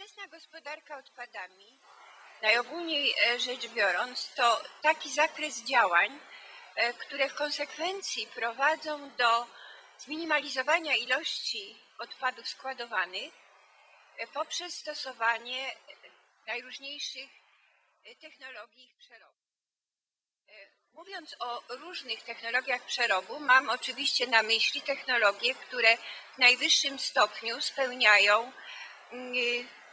Nowoczesna gospodarka odpadami, najogólniej e, rzecz biorąc, to taki zakres działań, e, które w konsekwencji prowadzą do zminimalizowania ilości odpadów składowanych e, poprzez stosowanie najróżniejszych technologii ich przerobu. Mówiąc o różnych technologiach przerobu, mam oczywiście na myśli technologie, które w najwyższym stopniu spełniają mm,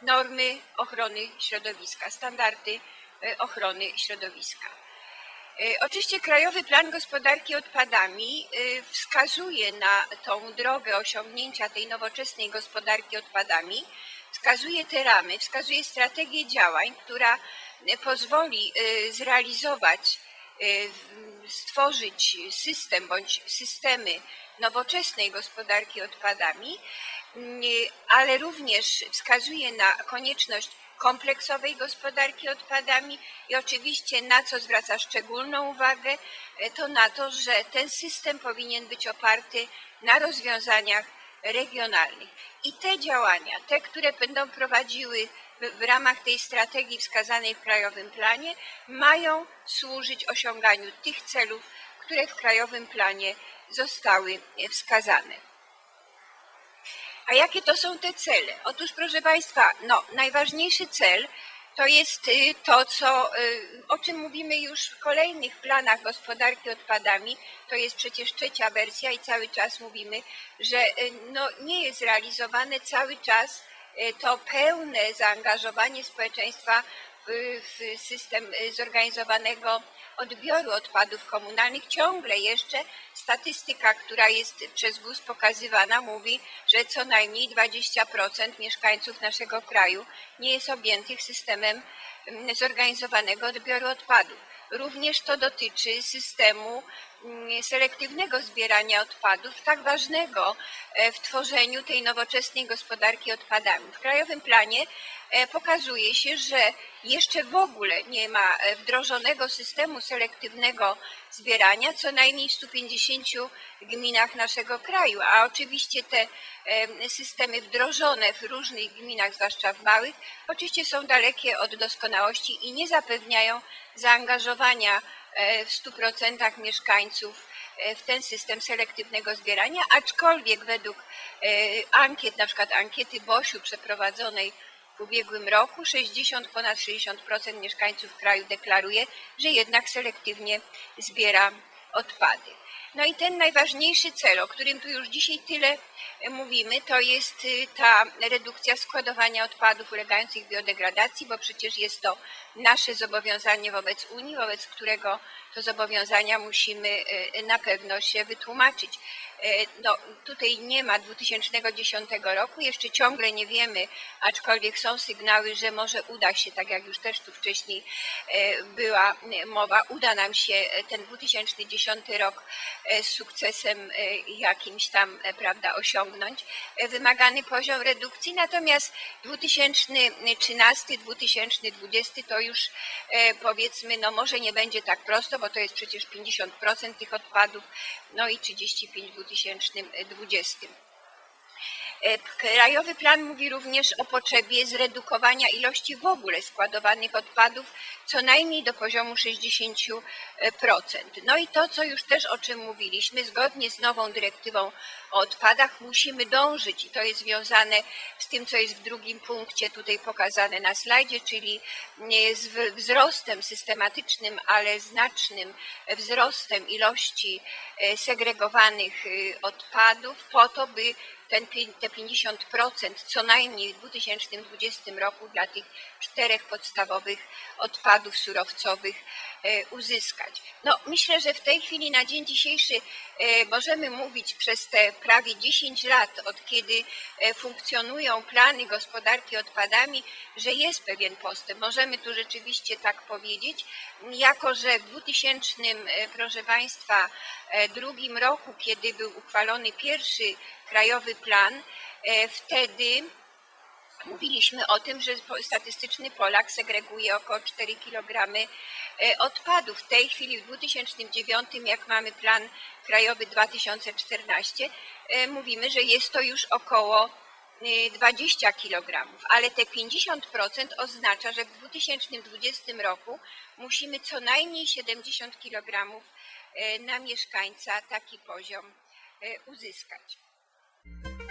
normy ochrony środowiska, standardy e, ochrony środowiska. E, oczywiście Krajowy Plan Gospodarki Odpadami e, wskazuje na tą drogę osiągnięcia tej nowoczesnej gospodarki odpadami, wskazuje te ramy, wskazuje strategię działań, która pozwoli zrealizować, stworzyć system bądź systemy nowoczesnej gospodarki odpadami, ale również wskazuje na konieczność kompleksowej gospodarki odpadami i oczywiście na co zwraca szczególną uwagę, e, to na to, że ten system powinien być oparty na rozwiązaniach regionalnych. I te działania, te, które będą prowadziły w, w ramach tej strategii wskazanej w Krajowym Planie, mają służyć osiąganiu tych celów, które w Krajowym Planie zostały wskazane. A jakie to są te cele? Otóż, proszę Państwa, no, najważniejszy cel to jest y, to, co, y, o czym mówimy już w kolejnych planach gospodarki odpadami. To jest przecież trzecia wersja i cały czas mówimy, że y, no, nie jest realizowane cały czas to pełne zaangażowanie społeczeństwa w system zorganizowanego odbioru odpadów komunalnych ciągle jeszcze statystyka, która jest przez GUS pokazywana, mówi, że co najmniej 20% mieszkańców naszego kraju nie jest objętych systemem mm, zorganizowanego odbioru odpadów. Również to dotyczy systemu selektywnego zbierania odpadów, tak ważnego e, w tworzeniu tej nowoczesnej gospodarki odpadami. W Krajowym Planie E, pokazuje się, że jeszcze w ogóle nie ma e, wdrożonego systemu selektywnego zbierania, co najmniej w 150 gminach naszego kraju, a oczywiście te systemy wdrożone w różnych gminach, zwłaszcza w małych, oczywiście są dalekie od doskonałości i nie zapewniają zaangażowania w 100% mieszkańców w ten system selektywnego zbierania, aczkolwiek według ankiet, na przykład ankiety BOŚ-u przeprowadzonej w ubiegłym roku 60, ponad 60% mieszkańców kraju deklaruje, że jednak selektywnie zbiera odpady. No i ten najważniejszy cel, o którym tu już dzisiaj tyle mówimy, to jest y, ta redukcja składowania odpadów ulegających biodegradacji, bo przecież jest to nasze zobowiązanie wobec Unii, wobec którego to zobowiązania musimy y, na pewno się wytłumaczyć. E, no, tutaj nie ma 2010 roku, jeszcze ciągle nie wiemy, aczkolwiek są sygnały, że może uda się, tak jak już też tu wcześniej e, była mowa, uda nam się ten 2010 rok e, z sukcesem jakimś tam prawda, osiągnąć. Wymagany poziom redukcji, natomiast 2013-2020 to już powiedzmy, no może nie będzie tak prosto, bo to jest przecież 50% tych odpadów, no i 35 w 2020. E, Krajowy Plan mówi również o potrzebie zredukowania ilości w ogóle składowanych odpadów co najmniej do poziomu 60%. No i to, co już też o czym mówiliśmy, zgodnie z nową dyrektywą o odpadach musimy dążyć i to jest związane z tym, co jest w drugim punkcie tutaj pokazane na slajdzie, czyli z wzrostem systematycznym, ale znacznym wzrostem ilości e, segregowanych e, odpadów po to, by ten, te 50% co najmniej w 2020 roku dla tych czterech podstawowych odpadów surowcowych e, uzyskać. No, myślę, że w tej chwili na dzień dzisiejszy e, możemy mówić przez te prawie 10 lat, od kiedy e, funkcjonują plany gospodarki odpadami, że jest pewien postęp. Możemy tu rzeczywiście tak powiedzieć, jako że w 2000, proszę Państwa, drugim roku, kiedy był uchwalony pierwszy krajowy plan, wtedy Mówiliśmy o tym, że statystyczny Polak segreguje około 4 kg e, odpadów. W tej chwili w 2009, jak mamy plan krajowy 2014, e, mówimy, że jest to już około y, 20 kg, ale te 50% oznacza, że w 2020 roku musimy co najmniej 70 kg na mieszkańca taki poziom y, uzyskać.